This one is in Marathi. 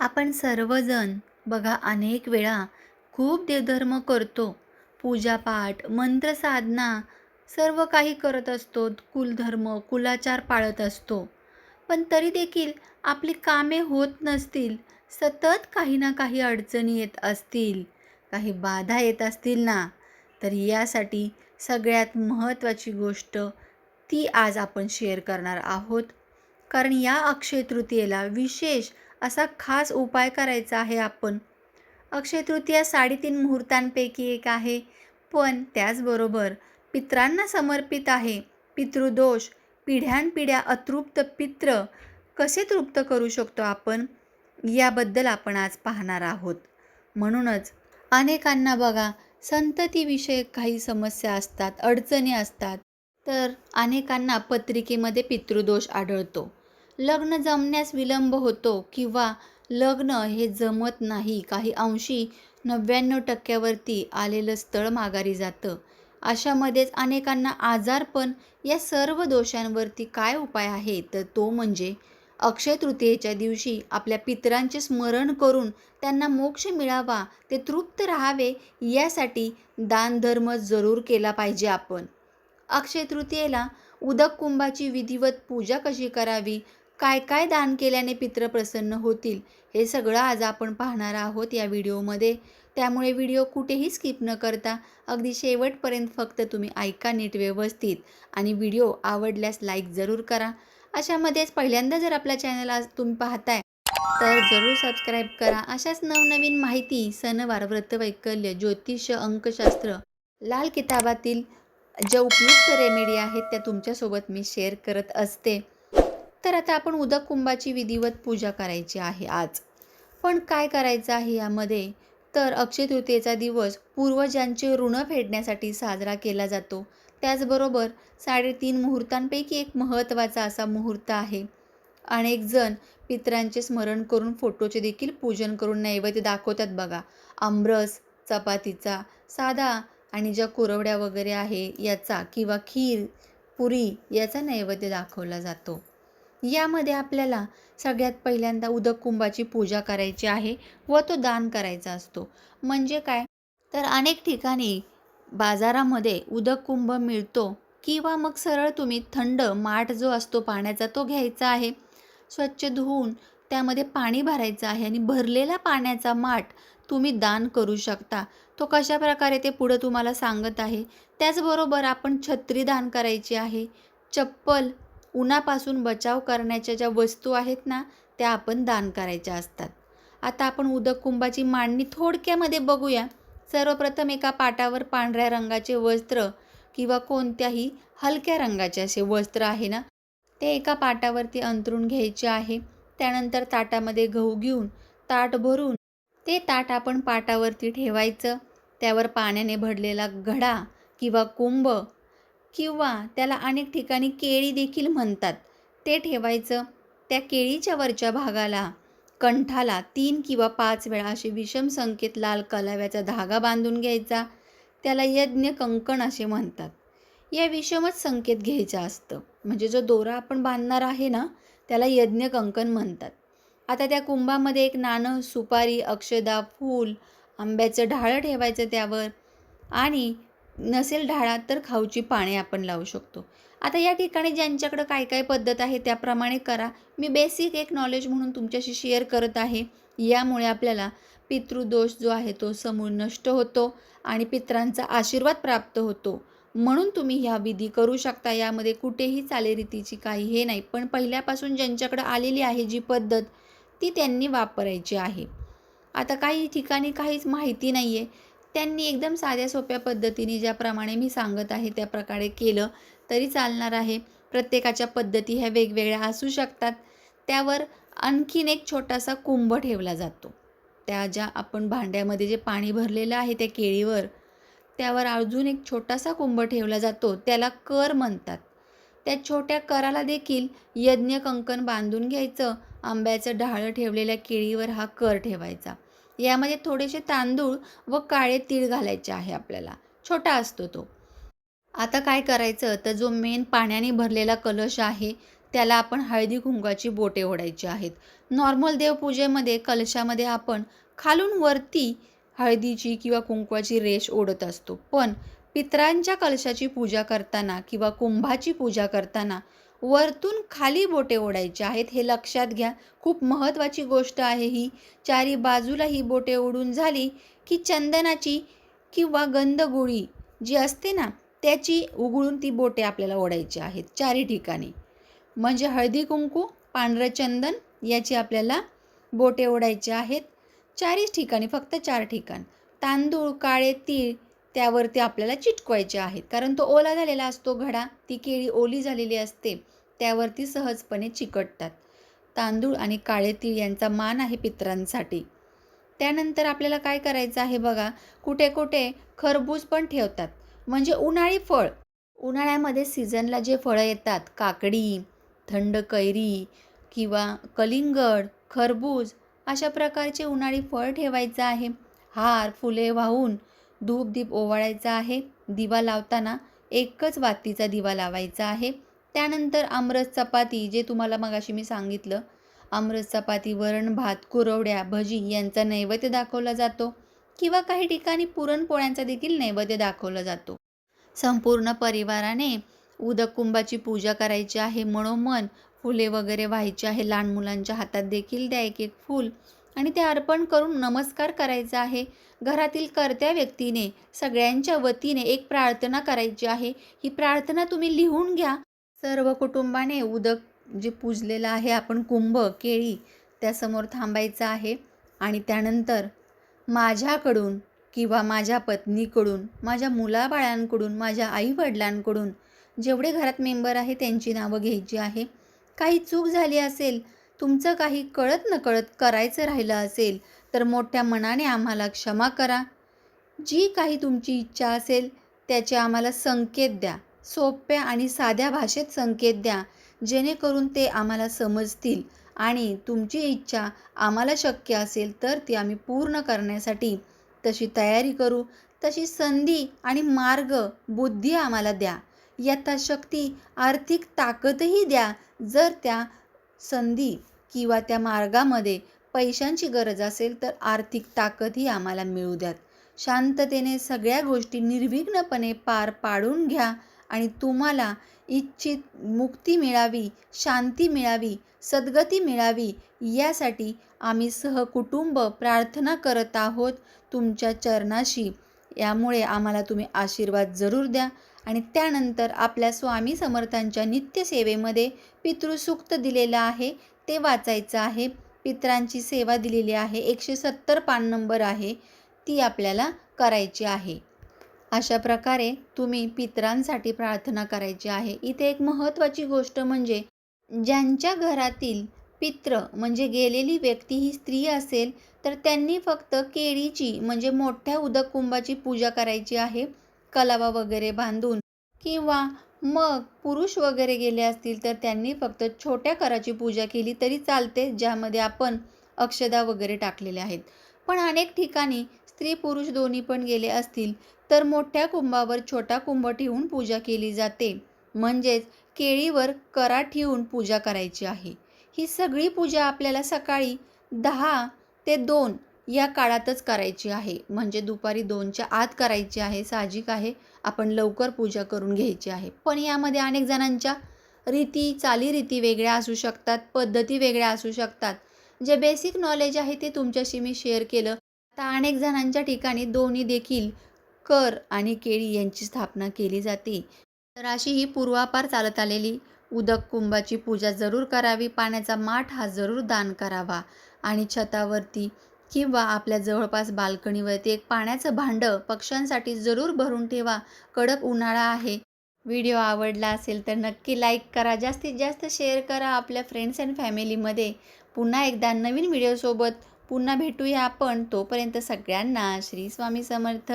आपण सर्वजण बघा अनेक वेळा खूप देवधर्म करतो. पूजापाठ मंत्रसाधना सर्व काही करत असतो कुलधर्म कुलाचार पाळत असतो. पण तरी देखील आपली कामे होत नसतील सतत काही ना काही अडचणी येत असतील काही बाधा येत असतील ना? तर यासाठी सगळ्यात महत्त्वाची गोष्ट ती आज आपण शेअर करणार आहोत. कारण या अक्षय तृतीयेला विशेष असा खास उपाय करायचा आहे आपण. अक्षय तृतीया साडेतीन मुहूर्तांपैकी एक आहे. पण त्याचबरोबर पित्रांना समर्पित आहे. पितृदोष पिढ्यानपिढ्या अतृप्त पित्र कसे तृप्त करू शकतो आपण? याबद्दल आपण आज पाहणार आहोत. म्हणूनच अनेकांना बघा संततीविषयक काही समस्या असतात अडचणी असतात तर अनेकांना पत्रिकेमध्ये पितृदोष आढळतो. लग्न जमण्यास विलंब होतो किंवा लग्न हे जमत नाही काही अंशी नव्याण्णव टक्क्यावरती आलेलं स्थळ माघारी जातं. अशामध्येच अनेकांना आजारपण या सर्व दोषांवरती काय उपाय आहे? तर तो म्हणजे अक्षय तृतीयेच्या दिवशी आपल्या पितरांचे स्मरण करून त्यांना मोक्ष मिळावा ते तृप्त राहावे यासाठी दानधर्म जरूर केला पाहिजे आपण. अक्षय तृतीयेला उदक कुंभाची विधिवत पूजा कशी करावी? काय काय दान केल्याने पित्र प्रसन्न होतील हे सगळं आज आपण पाहणार आहोत या व्हिडिओमध्ये. त्यामुळे व्हिडिओ कुठेही स्किप न करता अगदी शेवटपर्यंत फक्त तुम्ही ऐका नीट व्यवस्थित. आणि व्हिडिओ आवडल्यास लाईक जरूर करा. अशामध्येच पहिल्यांदा जर आपल्या चॅनल आज तुम्ही पाहताय तर जरूर सबस्क्राईब करा. अशाच नवनवीन माहिती सणवार व्रतवैकल्य ज्योतिष अंकशास्त्र लाल किताबातील ज्या उपयुक्त रेमेडी आहेत त्या तुमच्यासोबत मी शेअर करत असते. तर आता आपण उदक कुंभाची विधिवत पूजा करायची आहे आज. पण काय करायचं आहे यामध्ये? तर अक्षय तृतीयेचा दिवस पूर्वजांचे ऋण फेडण्यासाठी साजरा केला जातो. त्याचबरोबर साडेतीन मुहूर्तांपैकी एक महत्त्वाचा असा मुहूर्त आहे. अनेक जण पितरांचे स्मरण करून फोटोचे देखील पूजन करून नैवेद्य दाखवतात बघा. आमरस चपातीचा साधा आणि ज्या कुरवड्या वगैरे आहे याचा किंवा खीर पुरी याचा नैवेद्य दाखवला जातो. यामध्ये आपल्याला सगळ्यात पहिल्यांदा उदक कुंभाची पूजा करायची आहे व तो दान करायचा असतो. म्हणजे काय? तर अनेक ठिकाणी बाजारामध्ये उदक कुंभ मिळतो किंवा मग सरळ तुम्ही थंड माठ जो असतो पाण्याचा तो घ्यायचा आहे. स्वच्छ धुवून त्यामध्ये पाणी भरायचं आहे आणि भरलेला पाण्याचा माठ तुम्ही दान करू शकता. तो कशा प्रकारे ते पुढं तुम्हाला सांगत आहे? त्याचबरोबर आपण छत्री दान करायची आहे. चप्पल उन्हापासून बचाव करण्याच्या ज्या वस्तू आहेत ना त्या आपण दान करायच्या असतात. आता आपण उदक कुंभाची मांडणी थोडक्यामध्ये बघूया. सर्वप्रथम एका पाटावर पांढऱ्या रंगाचे वस्त्र किंवा कोणत्याही हलक्या रंगाचे असे वस्त्र आहे ना ते एका पाटावरती अंतरून घ्यायचे आहे. त्यानंतर ताटामध्ये गहू घेऊन ताट भरून ते ताट आपण पाटावरती ठेवायचं. त्यावर पाण्याने भरलेला घडा किंवा कुंभ किंवा त्याला अनेक ठिकाणी केळी देखील म्हणतात. ते ठेवायचं त्या केळीच्या वरच्या भागाला. कंठाला तीन किंवा पाच वेळा असे विषम संकेत लाल कलाव्याचा धागा बांधून घ्यायचा. त्याला यज्ञ कंकण असे म्हणतात. या विषमच संकेत घ्यायचं असतं. म्हणजे जो दोरा आपण बांधणार आहे ना त्याला यज्ञ कंकण म्हणतात. आता त्या कुंभामध्ये एक नाणं सुपारी अक्षदा फूल आंब्याचं ढाळं ठेवायचं त्यावर. आणि नसेल ढाळा तर खाऊची पाने आपण लावू शकतो. आता या ठिकाणी ज्यांच्याकडं काय काय पद्धत आहे त्याप्रमाणे करा. मी बेसिक एक नॉलेज म्हणून तुमच्याशी शेअर करत आहे. यामुळे आपल्याला पितृदोष जो आहे तो समूळ नष्ट होतो आणि पित्रांचा आशीर्वाद प्राप्त होतो. म्हणून तुम्ही ह्या विधी करू शकता. यामध्ये कुठेही चालेरीतीची काही हे नाही. पण पहिल्यापासून ज्यांच्याकडं आलेली आहे जी पद्धत ती त्यांनी वापरायची आहे. आता काही ठिकाणी काहीच माहिती नाही आहे त्यांनी एकदम साध्या सोप्या पद्धतीने ज्याप्रमाणे मी सांगत आहे त्या प्रकारे केलं तरी चालणार आहे. प्रत्येकाच्या पद्धती ह्या वेगवेगळ्या असू शकतात. त्यावर आणखीन एक छोटासा कुंभ ठेवला जातो. त्या ज्या आपण भांड्यामध्ये जे पाणी भरलेलं आहे त्या केळीवर त्यावर अजून एक छोटासा कुंभ ठेवला जातो. त्याला कर म्हणतात. त्या छोट्या कराला देखील यज्ञ कंकण बांधून घ्यायचं. आंब्याचं ढाळं ठेवलेल्या केळीवर हा कर ठेवायचा. यामध्ये थोडेसे तांदूळ व काळे तीळ घालायचे आहे आपल्याला. छोटा असतो तो. आता काय करायचं? तर जो मेन पाण्याने भरलेला कलश आहे त्याला आपण हळदी कुंकवाची बोटे ओढायची आहेत. नॉर्मल देवपूजेमध्ये कलशामध्ये आपण खालून वरती हळदीची किंवा कुंकवाची रेष ओढत असतो. पण पितरांच्या कलशाची पूजा करताना किंवा कुंभाची पूजा करताना वरतून खाली बोटे ओढायचे आहेत हे लक्षात घ्या. खूप महत्त्वाची गोष्ट आहे ही. चारी बाजूला ही बोटे ओढून झाली की चंदनाची किंवा गंधगोळी जी असते ना त्याची उघडून ती बोटे आपल्याला ओढायची आहेत चारी ठिकाणी. म्हणजे हळदी कुंकू पांढरं चंदन याची आपल्याला बोटे ओढायचे आहेत चारीच ठिकाणी फक्त चार ठिकाण. तांदूळ काळे तीळ त्यावरती आपल्याला चिटकवायचे आहेत. कारण तो ओला झालेला असतो घडा ती केळी ओली झालेली असते त्यावरती सहजपणे चिकटतात. तांदूळ आणि काळे तीळ यांचा मान आहे पित्रांसाठी. त्यानंतर आपल्याला काय करायचं आहे बघा कुठे कुठे खरबूज पण ठेवतात. म्हणजे उन्हाळी फळ. उन्हाळ्यामध्ये सीझनला जे फळं येतात काकडी थंड कैरी किंवा कलिंगड खरबूज अशा प्रकारचे उन्हाळी फळ ठेवायचं आहे. हार फुले वाहून धूप दीप ओवाळायचा आहे. दिवा लावताना एकच वातीचा दिवा लावायचा आहे. त्यानंतर आमरस चपाती जे तुम्हाला मगाशी मी सांगितलं. आमरस चपाती वरण भात कुरवड्या भजी यांचा नैवेद्य दाखवला जातो किंवा काही ठिकाणी पुरणपोळ्यांचा देखील नैवेद्य दाखवला जातो. संपूर्ण परिवाराने उदक कुंभाची पूजा करायची आहे. मनोमन फुले वगैरे व्हायची आहे. लहान मुलांच्या हातात देखील द्या एक एक फूल. आणि ते अर्पण करून नमस्कार करायचा आहे. घरातील कर्त्या व्यक्तीने सगळ्यांच्या वतीने एक प्रार्थना करायची आहे. ही प्रार्थना तुम्ही लिहून घ्या. सर्व कुटुंबाने उदक जे पूजलेलं आहे आपण कुंभ केळी त्यासमोर थांबायचं आहे. आणि त्यानंतर माझ्याकडून किंवा माझ्या पत्नीकडून माझ्या मुलाबाळांकडून माझ्या आईवडिलांकडून जेवढे घरात मेंबर आहे त्यांची नावं घ्यायची आहे. काही चूक झाली असेल तुमचं काही कळत नकळत करायचं राहिलं असेल तर मोठ्या मनाने आम्हाला क्षमा करा. जी काही तुमची इच्छा असेल त्याचे आम्हाला संकेत द्या. सोप्या आणि साध्या भाषेत संकेत द्या जेणेकरून ते आम्हाला समजतील आणि तुमची इच्छा आम्हाला शक्य असेल तर ती आम्ही पूर्ण करण्यासाठी तशी तयारी करू. तशी संधी आणि मार्ग बुद्धी आम्हाला द्या. यथाशक्ती आर्थिक ताकदही द्या. जर त्या संधी किंवा त्या मार्गामध्ये पैशांची गरज असेल तर आर्थिक ताकदही आम्हाला मिळू द्यात. शांततेने सगळ्या गोष्टी निर्विघ्नपणे पार पाडून घ्या आणि तुम्हाला इच्छित मुक्ती मिळावी शांती मिळावी सद्गती मिळावी यासाठी आम्ही सहकुटुंब प्रार्थना करत आहोत तुमच्या चरणाशी. यामुळे आम्हाला तुम्ही आशीर्वाद जरूर द्या. आणि त्यानंतर आपल्या स्वामी समर्थांच्या नित्यसेवेमध्ये पितृसूक्त दिलेलं आहे ते वाचायचं आहे. पित्रांची सेवा दिलेली आहे एकशे सत्तर पान नंबर आहे ती आपल्याला करायची आहे. अशा प्रकारे तुम्ही पितरांसाठी प्रार्थना करायची आहे. इथे एक महत्त्वाची गोष्ट म्हणजे ज्यांच्या घरातील पित्र म्हणजे गेलेली व्यक्ती ही स्त्री असेल तर त्यांनी फक्त केळीची म्हणजे मोठ्या उदक कुंभाची पूजा करायची आहे. कलावा वगैरे बांधून किंवा मग पुरुष वगैरे गेले असतील तर त्यांनी फक्त छोट्या कराची पूजा केली तरी चालते ज्यामध्ये आपण अक्षदा वगैरे टाकलेल्या आहेत. पण अनेक ठिकाणी स्त्री पुरुष दोन्ही पण गेले असतील तर मोठ्या कुंभावर छोटा कुंभ ठेवून पूजा केली जाते. म्हणजेच केळीवर करा ठेवून पूजा करायची आहे. ही सगळी पूजा आपल्याला सकाळी दहा ते दोन या काळातच करायची आहे. म्हणजे दुपारी दोनच्या आत करायची आहे साहजिक आहे. आपण लवकर पूजा करून घ्यायची आहे. पण यामध्ये अनेक जणांच्या रीती चालीरीती वेगळ्या असू शकतात पद्धती वेगळ्या असू शकतात. जे बेसिक नॉलेज आहे ते तुमच्याशी मी शेअर केलं. आता अनेक जणांच्या ठिकाणी दोन्ही देखील कर आणि केळी यांची स्थापना केली जाते. तर अशी ही पूर्वापार चालत आलेली उदक कुंभाची पूजा जरूर करावी. पाण्याचा माठ हा जरूर दान करावा. आणि छतावरती किंवा आपल्या जवळपास बाल्कनीवरती एक पाण्याचं भांडं पक्ष्यांसाठी जरूर भरून ठेवा. कडक उन्हाळा आहे. व्हिडिओ आवडला असेल तर नक्की लाईक करा. जास्तीत जास्त शेअर करा आपल्या फ्रेंड्स अँड फॅमिलीमध्ये. पुन्हा एकदा नवीन व्हिडिओसोबत पुन्हा भेटूया आपण. तोपर्यंत सगळ्यांना श्री स्वामी समर्थ.